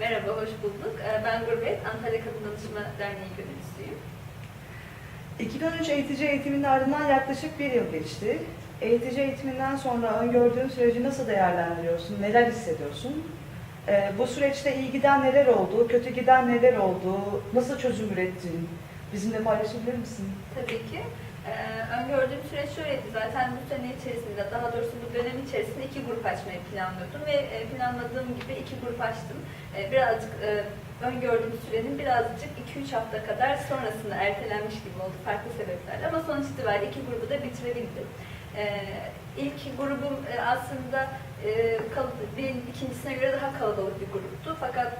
Merhaba, hoş bulduk. Ee, Ben Gurbet, Antalya Kadın Danışma Derneği gönüllüsüyüm. 2013 eğitici eğitiminin ardından yaklaşık bir yıl geçti. Eğitici eğitiminden sonra öngördüğün süreci nasıl değerlendiriyorsun? Neler hissediyorsun? Ee, bu süreçte iyi giden neler oldu? Kötü giden neler oldu? Nasıl çözüm ürettin? Bizimle paylaşabilir misin? Tabii ki. Ee, öngördüğüm süreç şöyleydi. Zaten bu sene içerisinde, daha doğrusu bu dönem içerisinde iki grup açmayı planlıyordum ve e, planladığım gibi iki grup açtım. E, birazcık e, öngördüğüm sürenin birazcık 2-3 hafta kadar sonrasında ertelenmiş gibi oldu farklı sebeplerle ama sonuç itibariyle iki grubu da bitirebildim. E, ilk grubum e, aslında e, ikincisine göre daha kalabalık bir gruptu fakat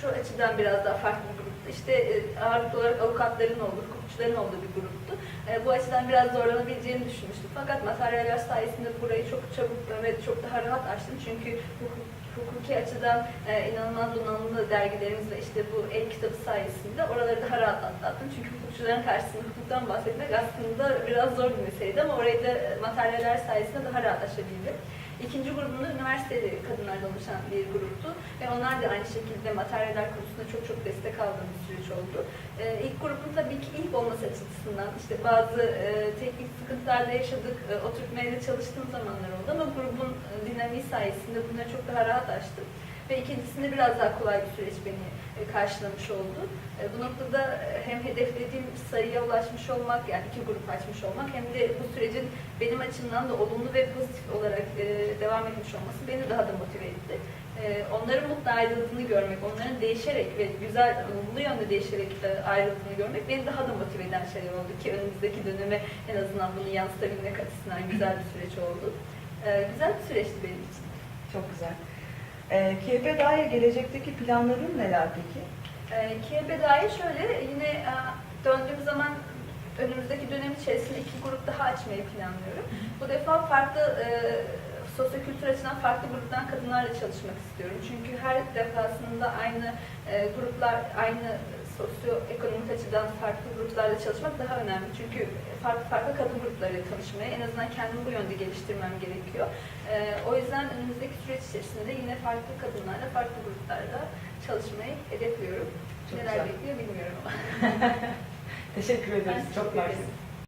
şu açıdan biraz daha farklı bir gruptu. İşte e, ağırlıklı olarak avukatların olduğu, hukukçuların olduğu bir gruptu. E, Bu açıdan biraz zorlanabileceğini düşünmüştüm. Fakat materyaller sayesinde burayı çok çabuk ve çok daha rahat açtım. Çünkü hukuk, hukuki açıdan e, inanılmaz donanımlı dergilerimiz ve işte bu el kitabı sayesinde oraları daha rahat atlattım. Çünkü hukukçuların karşısında hukuktan bahsetmek aslında biraz zor bir meseleydi ama orayı da materyaller sayesinde daha rahat aşabildim. İkinci grubumda üniversiteli kadınlardan oluşan bir gruptu ve onlar da aynı şekilde materyaller konusunda çok çok destek aldığım bir süreç oldu. Ee, ilk grubun tabii ki ilk olması açısından işte bazı e, teknik sıkıntılarda yaşadık, e, oturtmaya çalıştığım zamanlar oldu ama grubun e, dinamiği sayesinde bunları çok daha rahat açtım. Ve ikincisinde biraz daha kolay bir süreç beni e, karşılamış oldu. E, bu noktada e, hem hedeflediğim sayıya ulaşmış olmak, yani iki grup açmış olmak hem de bu sürecin benim açımdan da olumlu ve pozitif olarak devam etmiş olması beni daha da motive etti. Onların mutlu ayrıldığını görmek, onların değişerek ve güzel, olumlu yönde değişerek ayrıldığını görmek beni daha da motive eden şeyler oldu ki önümüzdeki döneme en azından bunu yansıtabilmek açısından güzel bir süreç oldu. Güzel bir süreçti benim için. Çok güzel. Ee, KYP dair gelecekteki planların neler peki? E, KYB dair şöyle yine e, döndüğüm zaman önümüzdeki dönem içerisinde iki grup daha açmayı planlıyorum. Bu defa farklı e, sosyokültür açıdan farklı gruptan kadınlarla çalışmak istiyorum. Çünkü her defasında aynı e, gruplar, aynı sosyoekonomik açıdan farklı gruplarla çalışmak daha önemli. Çünkü farklı farklı kadın gruplarıyla tanışmaya, en azından kendimi bu yönde geliştirmem gerekiyor. E, o yüzden önümüzdeki süreç içerisinde yine farklı kadınlarla, farklı gruplarla çalışmayı hedefliyorum. Çok Neler bekliyor bilmiyorum ama. Teşekkür ederiz. Çok mersi.